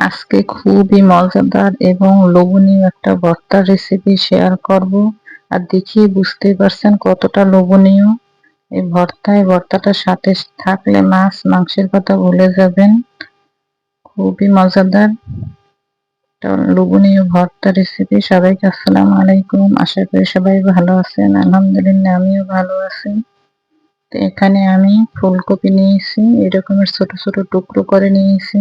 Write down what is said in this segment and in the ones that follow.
আজকে খুবই মজাদার এবং লোভনীয় একটা ভর্তার রেসিপি শেয়ার করব। আর দেখিয়ে বুঝতে পারছেন কতটা লোভনীয়। এই ভর্তায়, ভর্তাটার সাথে থাকলে মাছ, মাংসের কথা ভুলে যাবেন। খুবই মজাদার। লোভনীয় ভর্তা রেসিপি সবাইকে আসসালামু আলাইকুম। আশা করি সবাই ভালো আছেন। আলহামদুলিল্লাহ, আমিও ভালো আছি। তো এখানে আমি ফুলকপি নিয়েছি। এরকমের ছোট ছোট টুকরো করে নিয়েছি।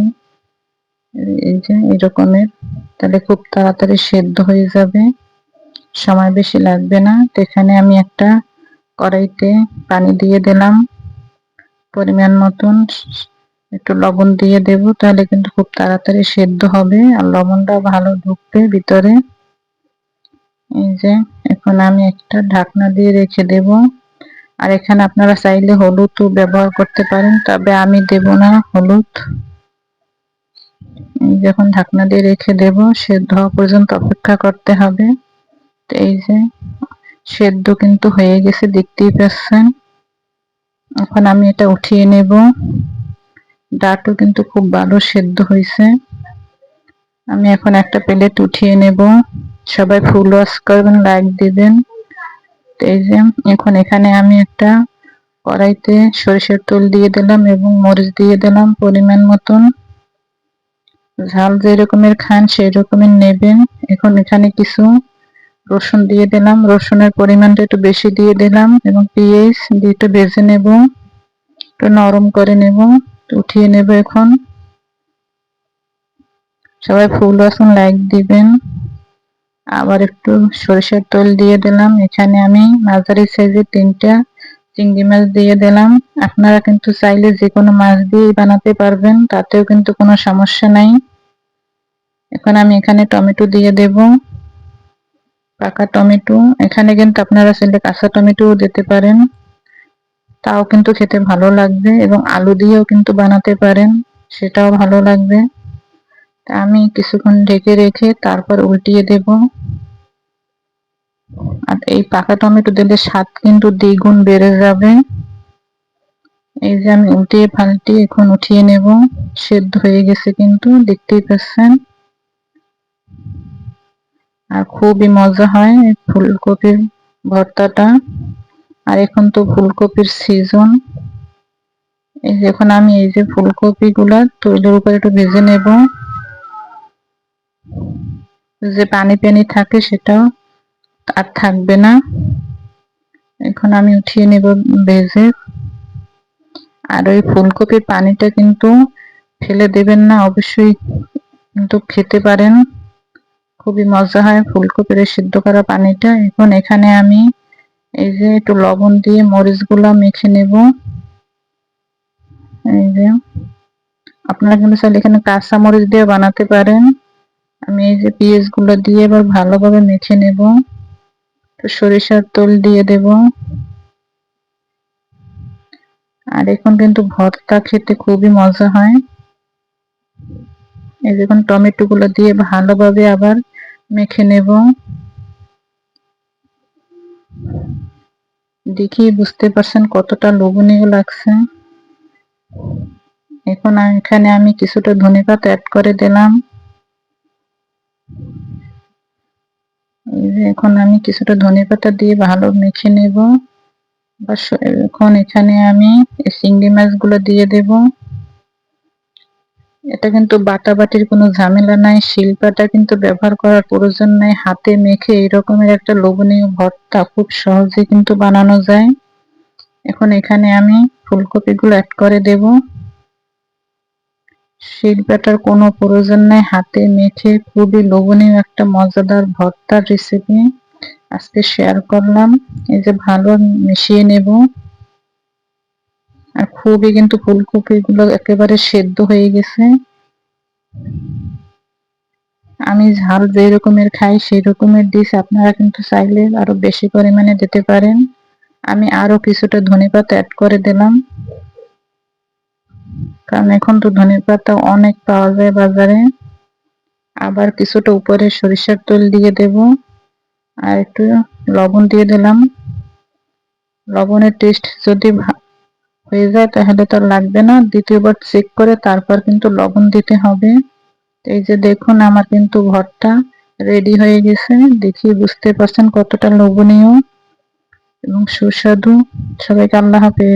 এই যে এরকমের তাহলে খুব তাড়াতাড়ি সেদ্ধ হয়ে যাবে। সময় বেশি লাগবে না। তো এখানে আমি একটা কড়াইতে পানি দিয়ে দিলাম। পরিমাণ মতন একটু লবণ দিয়ে দেব, তাহলে কিন্তু খুব তাড়াতাড়ি সেদ্ধ হবে। আর লবণটা ভালো ঢুকবে ভিতরে। এই যে, এখন আমি একটা ঢাকনা দিয়ে রেখে দেব। আর এখানে আপনারা চাইলে হলুদও ব্যবহার করতে পারেন, তবে আমি দেব না হলুদ। যখন ঢাকনা দিয়ে রেখে দেব, সেদ্ধ হওয়া পর্যন্ত অপেক্ষা করতে হবে। তো এই যে, সেদ্ধ কিন্তু হয়ে গেছে, দেখতেই পাচ্ছেন। এখন আমি এটা উঠিয়ে নেব। ডাটও কিন্তু খুব ভালো সেদ্ধ হয়েছে। আমি এখন একটা প্লেট উঠিয়ে নেব। সবাই ফুল ওয়াশ করবেন, লাইক দিবেন। এই যে, এখন এখানে আমি একটা কড়াইতে সরিষার তেল দিয়ে দিলাম এবং মরিচ দিয়ে দিলাম পরিমাণ মতন। ঝাল যে রকমের খান সেই রকমের নেবেন। এখন এখানে কিছু রসুন দিয়ে দিলাম। রসুনের পরিমাণটা একটু বেশি দিয়ে দিলাম এবং পেঁয়াজ দিয়ে একটু ভেজে নেব। একটু নরম করে নেব। উঠিয়ে নেব এখন। সবাই ফুল রসুন লাইক দিবেন। আবার একটু সরিষার তেল দিয়ে দিলাম। এখানে আমি মাঝারি সাইজের তিনটা চিংড়ি মাছ দিয়ে দিলাম। আপনারা কিন্তু চাইলে যে কোনো মাছ দিয়ে বানাতে পারবেন, তাতেও কিন্তু কোনো সমস্যা নাই। এখন আমি এখানে টমেটো দিয়ে দেব, পাকা টমেটো। এখানে কিন্তু আপনারা চাইলে কাঁচা টমেটোও দিতে পারেন। তাও কিন্তু খেতে ভালো লাগবে এবং আলু দিয়েও কিন্তু বানাতে পারেন, সেটাও ভালো লাগবে। তা আমি কিছুক্ষণ ঢেকে রেখে তারপর উল্টিয়ে দেব। আর এই পাকা টমেটো দিলে স্বাদ কিন্তু দ্বিগুণ বেড়ে যাবে। এই যে আমি উল্টিয়ে পাল্টিয়ে এখন উঠিয়ে নেব। সেদ্ধ হয়ে গেছে কিন্তু, দেখতেই পাচ্ছেন। আর খুবই মজা হয় ফুলকপির ভর্তাটা। আর এখন তো ফুলকপির সিজন এই যে এখন আমি এই যে ফুলকপি গুলা তৈলের উপরে একটু ভেজে নেব। যে পানি পানি থাকে সেটাও আর থাকবে না। এখন আমি উঠিয়ে নেব ভেজে আর ওই ফুলকপির পানিটা কিন্তু ফেলে দেবেন না, অবশ্যই কিন্তু খেতে পারেন। খুবই মজা হয় ফুলকপির সিদ্ধ করা পানিটা। এখন এখানে আমি এই যে একটু লবণ দিয়ে মরিচগুলো মেখে নেব। এই যে। আপনারা কিন্তু চাইলে এখানে কাঁচা মরিচ দিয়ে বানাতে পারেন। আমি এই যে গুলো দিয়ে এবার ভালোভাবে মেখে নেব। সরিষার তেল দিয়ে দেব। আর এখন কিন্তু ভর্তা খেতে খুবই মজা হয়। এই দেখুন টমেটো গুলো দিয়ে ভালোভাবে আবার মেখে নেব। দেখি বুঝতে পারছেন কতটা লোভনীয় লাগছে। এখন এখানে আমি কিছুটা ধনে পাতা অ্যাড করে দিলাম। এখন আমি কিছুটা ধনে পাতা দিয়ে ভালো মেখে নেব। এখন এখানে আমি চিংড়ি মাছগুলো দিয়ে দেব। এটা কিন্তু বাটা বাটির কোনো ঝামেলা নাই, শিল্পাটা কিন্তু ব্যবহার করার প্রয়োজন নাই। হাতে মেখে এরকমের একটা লোভনীয় ভর্তা খুব সহজে কিন্তু বানানো যায়। এখন এখানে আমি ফুলকপিগুলো অ্যাড করে দেব। শিল্পাটার কোনো প্রয়োজন নাই, হাতে মেখে খুবই লোভনীয় একটা মজাদার ভর্তার রেসিপি আজকে শেয়ার করলাম। এই যে ভালো মিশিয়ে নেব। আর খুবই কিন্তু ফুলকপি গুলো একেবারে সেদ্ধ হয়ে গেছে। আমি ঝাল যে রকমের খাই সেই রকমের ডিশ আপনারা কিন্তু চাইলে আরও বেশি পরিমাণে দিতে পারেন। আমি আরও কিছুটা ধনে পাতা অ্যাড করে দিলাম। কারণ এখন তো ধনে পাতা অনেক পাওয়া যায় বাজারে। আবার কিছুটা উপরে সরিষার তেল দিয়ে দেব। আর একটু লবণ দিয়ে দিলাম। লবণের টেস্ট যদি হয়ে যায় তাহলে তো লাগবে না। দ্বিতীয়বার চেক করে তারপর কিন্তু লবণ দিতে হবে। এই যে দেখুন আমার কিন্তু ভর্তা রেডি হয়ে গেছে। দেখি বুঝতে পারছেন কতটা লোভনীয় এবং সুস্বাদু। সবাইকে আল্লাহ হাফেজ।